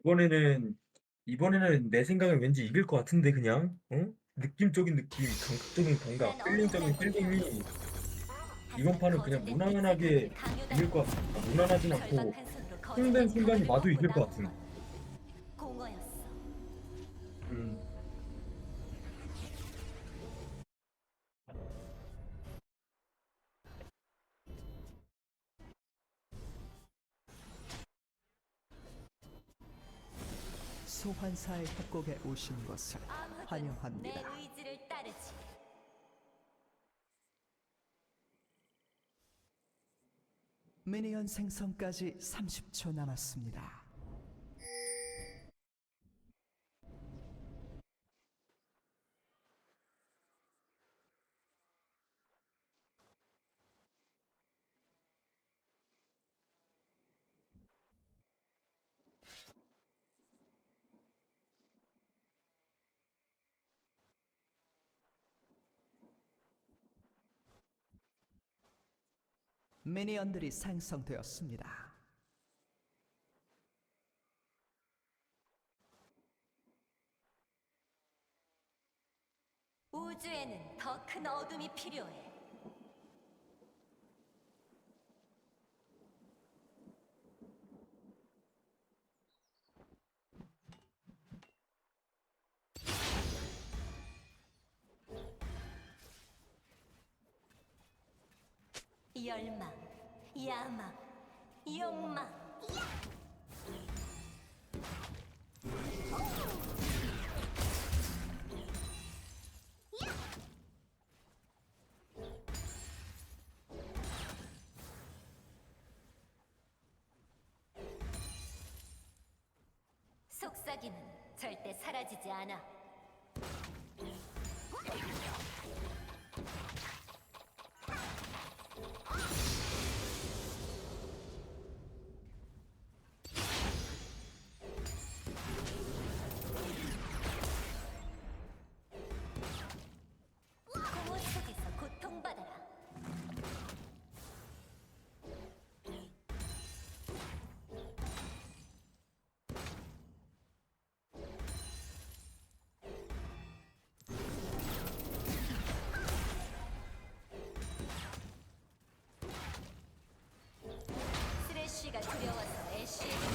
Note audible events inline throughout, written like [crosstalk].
이번에는 이번에는 내 생각엔 왠지 이길 것 같은데 그냥 어? 느낌적인 느낌, 감각적인 감각, 필링적인 필링이 이번 판은 그냥 무난하게 이길 것. 아, 무난하진 않고 힘든 순간이 마저 이길 것 같은. 소환사의 협곡에 오신 것을 환영합니다. 내 의지를 따르지. 미니언 생성까지 30초 남았습니다. 미니언들이 생성되었습니다. 우주에는 더 큰 어둠이 필요해. 열망, 야망, 욕망. 속삭임은 절대 사라지지 않아. 쓰레쉬가 두려워서 애쉬에게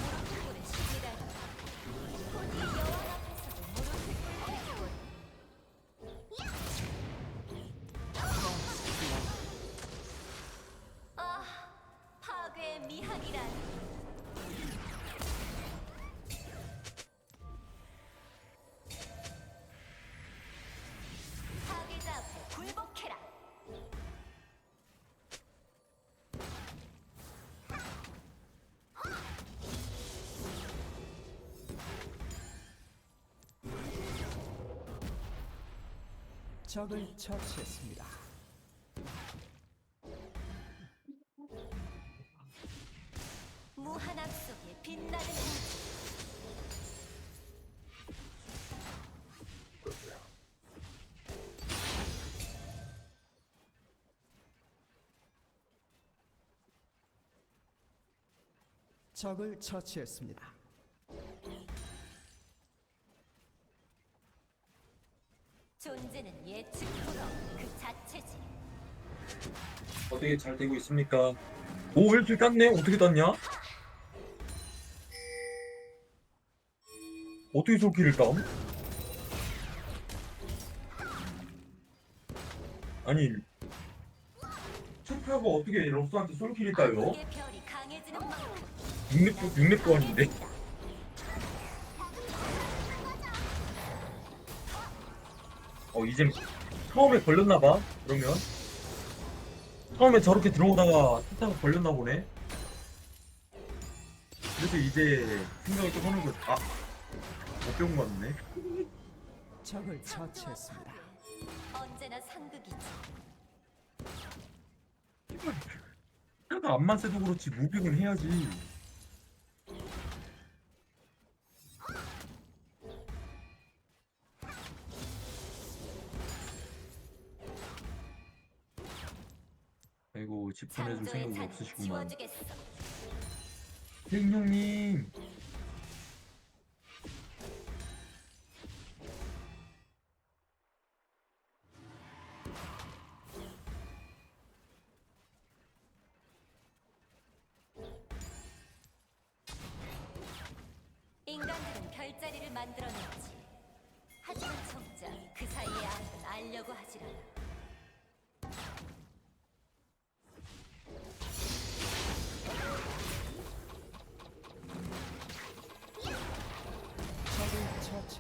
적을 처치했습니다. 무한함 속에 빛나는 우주. 적을 처치했습니다. 어떻게 잘 되고 있습니까? 오, 왜 이렇게 땄네? 어떻게 땄냐? 어떻게 저기를 땀? 아니, 체크하고 어떻게 럭스한테 솔킬을 따요? 그의 별이 강해지는 만큼 6렙, 6렙 도안인데? 어, 이제 처음에 걸렸나봐, 그러면. 처음에 저렇게 들어오다가 스타가 걸렸나 보네. 그래서 이제 생각을 좀 하는 거지. 아, 못 배운 거 같네. 적을 처치했습니다. 언제나 상극이지. 앞만 세도 그렇지 무빙은 해야지. 아이고 집 보내줄 잔 없으시구만. 형님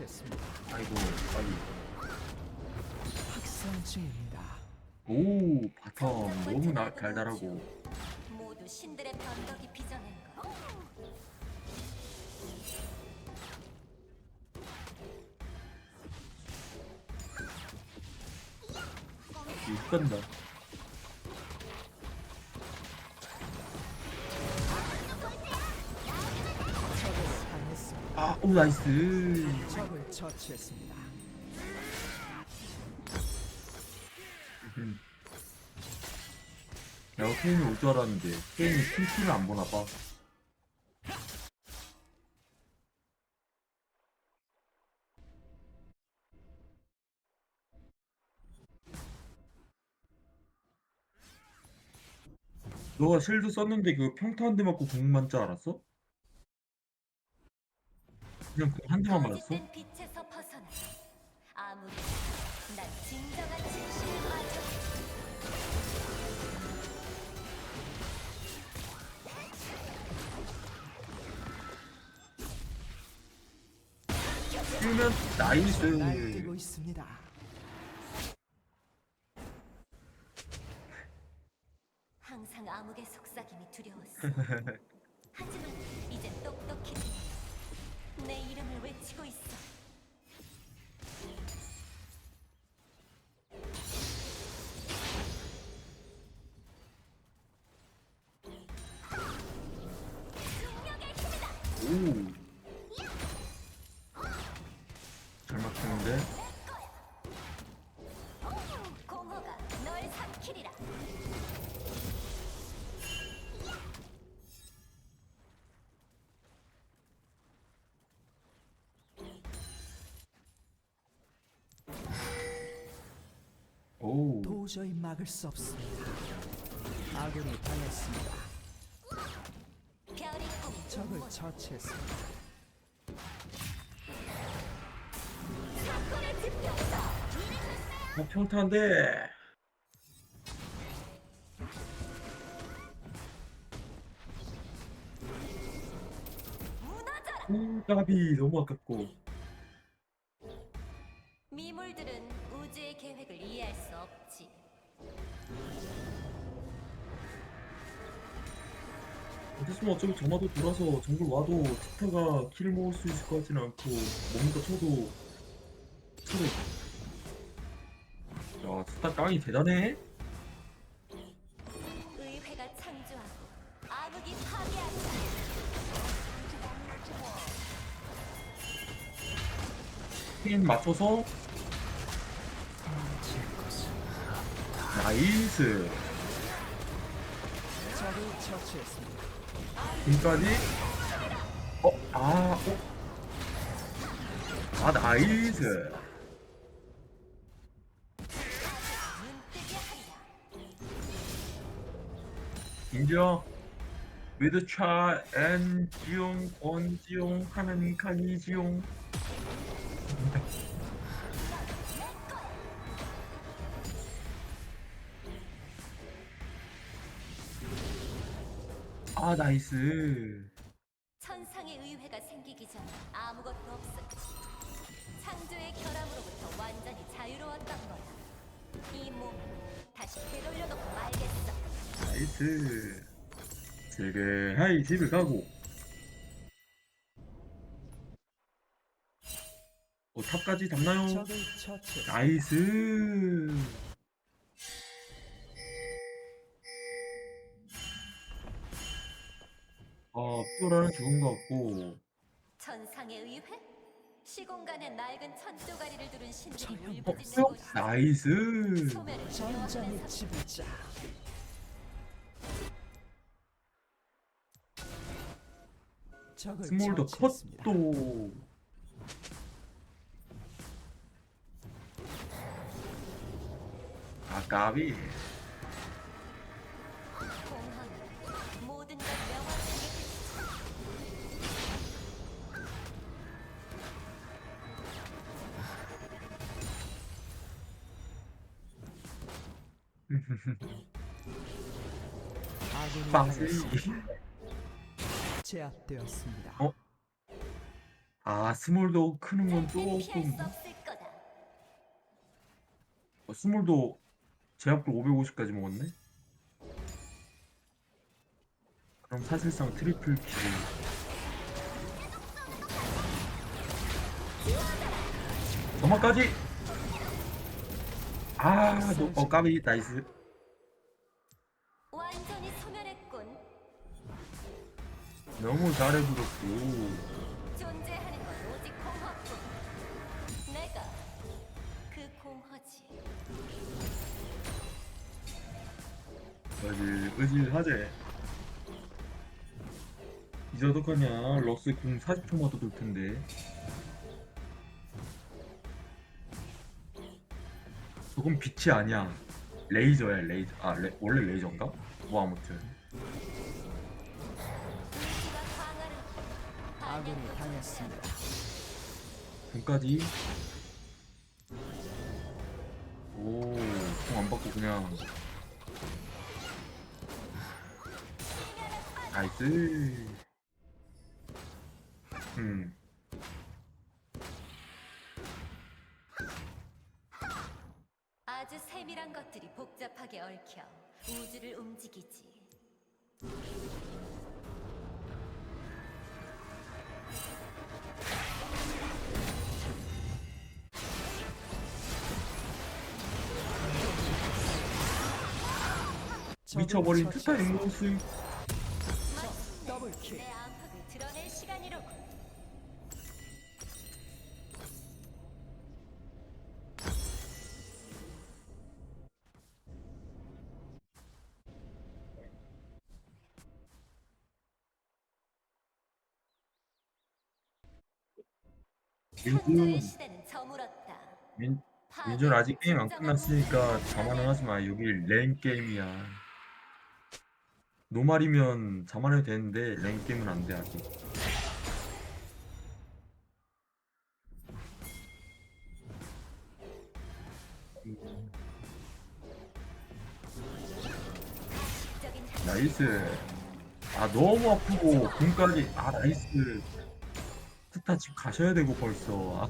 처치했습니다. 아이고 아이 학살 중입니다. 오 바텀 너무 나, 달달하고 모두 신들의 변덕이 빚어낸 거. 육간다 적을 당했습니다. 아오 나이스 적을 처치했습니다. 음. 내가 케인이 올 줄 알았는데 케인이 킬킬을 안 보나 봐 너가 실드 썼는데 그 평타 한 대 맞고 공 맞지 않았어? 그냥 공한 대만 맞았어? 거짓된 빛에서 벗어나. 아무리 난 진정한 진실을 맞아. 뛰면 나이스 날뛰고 있습니다. 항상 암흑의 속삭임이 두려웠어. [laughs] 도저히 막을 수 없습니다. 아군이 당했습니다. 별이 꿈 적을 처치했습니다. 사건의 집결서. 어, 평타인데 무너져라. 오 까비 너무 아깝고 어쨌으면 어차피 저마도 돌아서 정글 와도 스타가 킬 먹을 수 있을 것 같지는 않고 뭔가 쳐도 쳐도 야 스타 깡이 대단해 의회가 창조하고 암흑이 파괴한다. 핀 맞춰서 나이스 적을 처치했습니다. 지금까지 어? 아 어? 아 나이스. 인정 위드차 앤 지용 권지용 하는 칸이지용 아 나이스 천상의 의회가 생기기 전 아무것도 없었지. 창조의 결함으로부터 완전히 자유로웠던 거야. 이 몸을 다시 되돌려놓고 말겠어. 나이스 슬그하이 집을 가고 어 탑까지 처치했습니다. 나이스 아 피오라는 죽은 것 같고 천상의 의회? 시공간에 낡은 천조가리를 두른 신들이 울부짖는 곳이 나이스 전장의 지배자. 적을 스몰더 처치했습니다. 컷도 아까비 아군이. 당했습니다. 제압되었습니다. 어? 아 스몰도 크는 건 조금. 어, 스몰도 제압도 550까지 먹었네. 그럼 사실상 트리플 킬. 점화까지. 아, 너, 어 까비 나이스. 완전히 소멸했군. 너무 잘해버렸고. 존재하는 건 오직 공허뿐. 내가 그 공허지. 어질 어질하제. 이제 어떡하냐? 럭스 궁 40초마다 돌 텐데. 저건 빛이 아니야. 레이저야 레이저. 아 레, 원래 레이저인가? 뭐 아무튼. 아군이 당했습니다. 궁까지. 오, 궁안 받고 그냥. 나이스. 음. 미쳐버린. 내 드러낼 시간이로군. 민준, 창조의 시대는 저물었다. 민, 파괴, 민준 아직 게임 안 끝났으니까 자만은 하지 마. 여기 랭 게임이야. 노말이면 자만해도 되는데 랭 게임은 안돼 아직. 나이스. 아 너무 아프고 궁까지. 아 나이스. 스타 집 가셔야 되고 벌써. 아,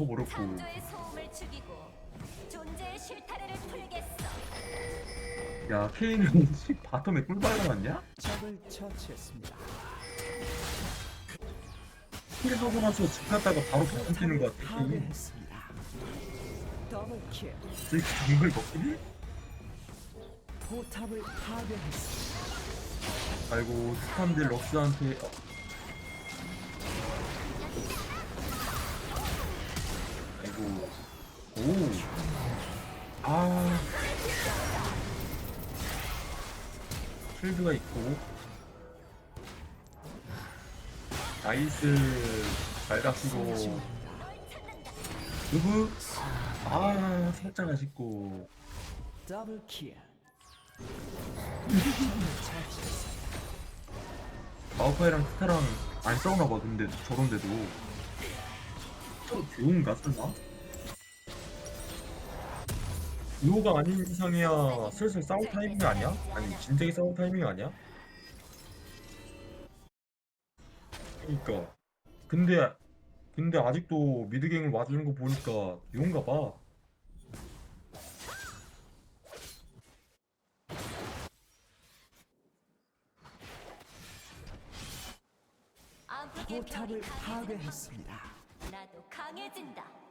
미쳐버렸고. 창조의 소음을 죽이고 존재의 실타래를 풀겠어. 야 케인은 바텀에 꿀 발라놨냐? 적을 처치했습니다. 힐 하고 나서 집 갔다가 바로 바텀 뛰는 거 같아. 케인. 파괴했습니다. 더블킬. 저기 정글 먹기니? 포탑을 파괴했습니다. 아이고 스탄들 럭스한테 어. 오 아 필드가 있고 나이스 잘 가시고 누구 아 살짝 아쉽고 더블킬. 적을 처치했습니다. 마우카이랑 스타랑 안 싸우나 봐 근데 저런데도 서로 좋은가 설마? 듀오가 아닌 이상이야 슬슬 싸울 타이밍이 아니야? 아니 진작에 싸울 타이밍이 아니야? 그니까 근데 근데 아직도 미드갱을 와주는 거 보니까 듀오인가 봐 포탑을 파괴했습니다. 나도 강해진다.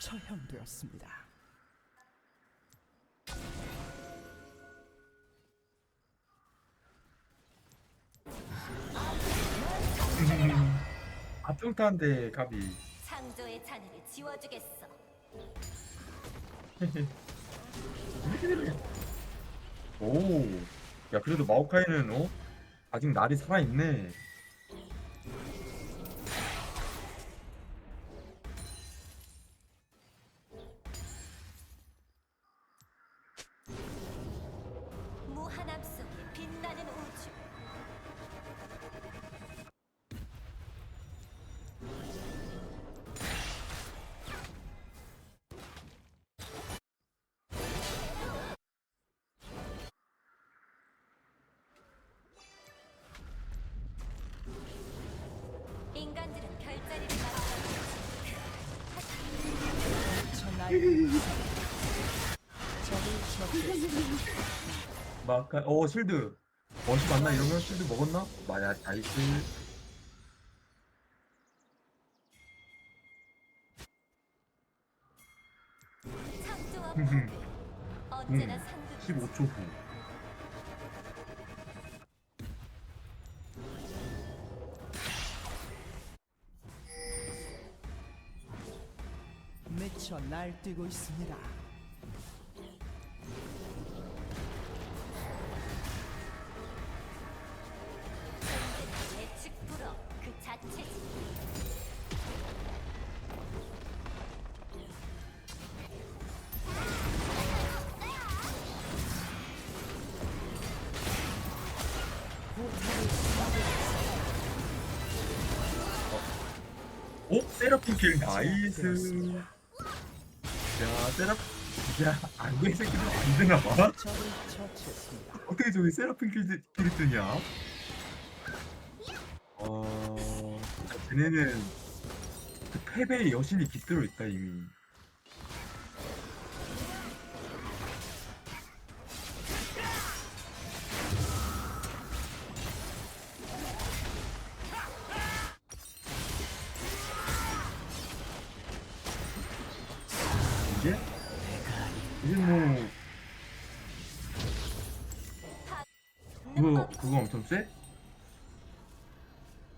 처형되었습니다. 아 평타인데 가비 창조의 잔해를 지워주겠어. [laughs] 오, 야 그래도 마오카이는 어 아직 날이 살아 있네. 마카 어 실드. 원시 맞나? 이러면 실드 먹었나? 마야 창조와 언제나 상극 15초 후 미쳐 날뛰고 있습니다. 예측 불허 그 자체지 오 세라핀 킬 나이스. 야 세라? 야 안돼 새끼들. 안 되나 봐. 어떻게 저기 세라핀 킬, 킬이 뜨냐? 어 진짜 쟤네는 그 패배의 여신이 깃들어 있다 이미 뭐 그거 그거 엄청 세?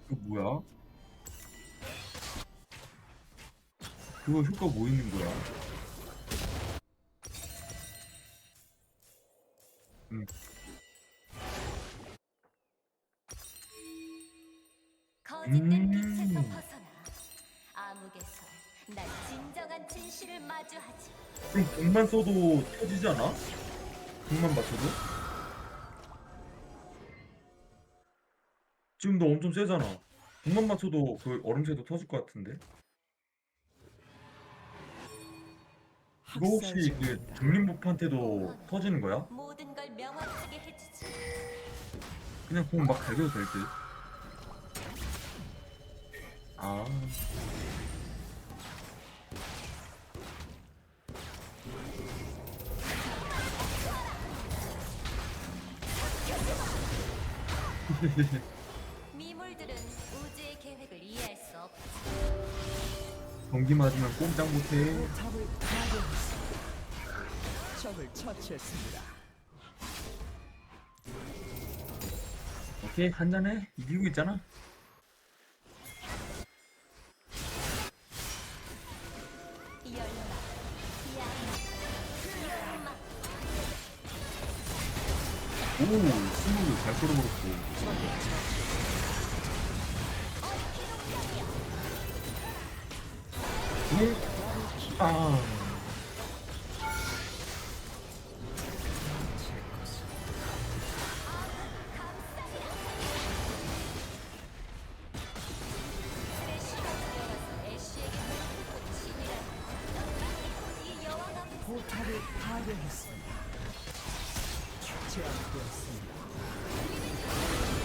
그 뭐야? 그거 효과 뭐 있는 거야? 터지지 않아? 공만 맞춰도? 지금 너 엄청 세잖아. 공만 맞춰도 그 얼음새도 터질 것 같은데? 이거 혹시 그 중입니다. 중림부한테도 터지는 거야? 모든 걸 명확하게 해주지 그냥 공막 갈겨도 될 듯. 아. [laughs] 미물들은 우주의 계획을 이해할 수 없지 경기 맞으면 꼼짝 못해. 파괴했습니다. 적을 처치했습니다. 오케이, 한잔해. 이기고 있잖아. 열마 야마 오, 스무를 잘 끌어버렸고. 네? 아. 포탑을 파괴했습니다. 제압되었습니다.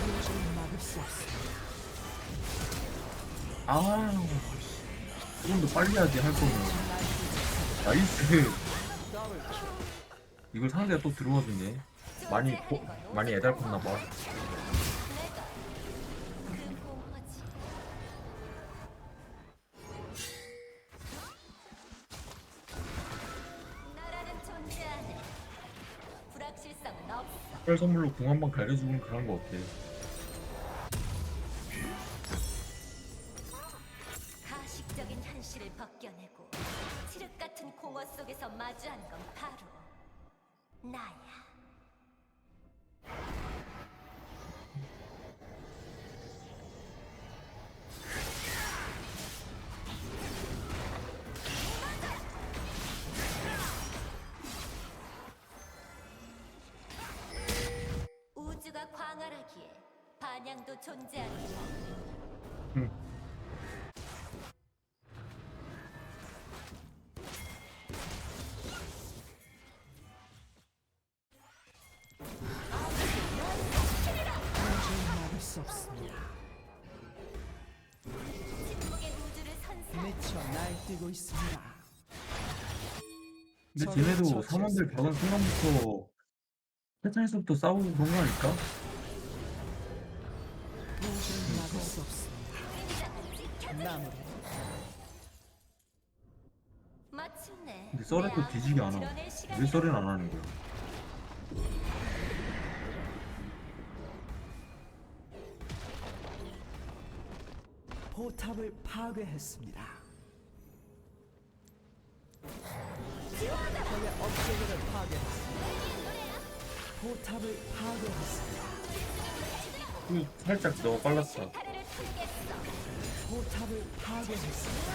도저히 막을 수 없습니다. 아. 조금 더 빨리 하지, 할 거면. 나이스. 이걸 상대가 또 들어와 주네. 많이, 고, 많이 애달팠나봐. 특별 선물로 공한번 갈겨주면 그런 거 어때? 가식적인 현실을 벗겨내고 칠흑 같은 공허 속에서 마주한 건 바로 나야. 없습니다. 뛰고 있습니다. 근데 쟤네도. 사람들 박은 순간부터 패턴에서부터 싸우고 그런 거 아닐까? 마무리. 마침내 근데 내또 뒤지게 안 하고 왜 썰은 안 하는 거야? 포탑을 파괴했습니다. 적의 업체계를 파괴했습니다. 포탑을 파괴했습니다. 그 살짝 너무 풀겠어 포탑을 파괴했습니다.